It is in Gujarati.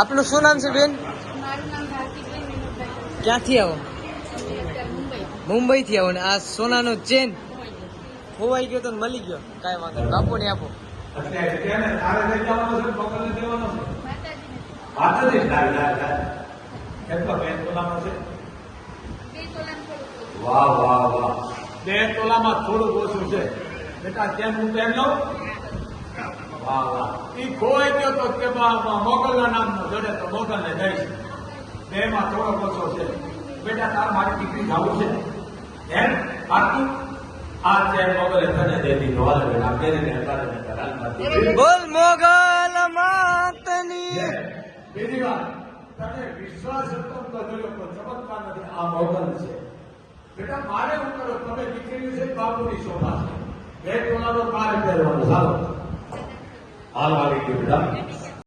આપનું શું નામ છે બેન? ક્યાંથી આવો? મુંબઈથી મુંબઈ મુંબઈ. થી આવો ને આ સોનાનો ચેન. ખોવાઈ ગયો તો મળી ગયો. કાંઈ વાંધો નહીં. બાપુ ને આપો. બે તોલાનું થોડુંક ઓછું. વાહ વાહ વાહ. બે તોલામાં થોડું ઓછું છે. બેટા ચેન હું લઉં? ઈ ખોવાઈ ગયો તો તે મોગલના નામનો જડે તો મોગલને દઈશ બે માં થોડો ઓછો છે. બેટા તાર મારી દીકરી જવું છે. એમ? પાકું આ ચેન મોગલે તને હાલ બેટા પહેરીને બોલ મોગલ માતની. બીજી વાત. તને વિશ્વાસ હતો તો જોયો પણ ચમત્કાર નથી? આ મોગલ છે. બેટા મારે હું કરો તમે દીકરી છે બાપુની શોભા છે. બે તોલાનો કાળ પહેરવાનો. ચાલો ગયું બેટા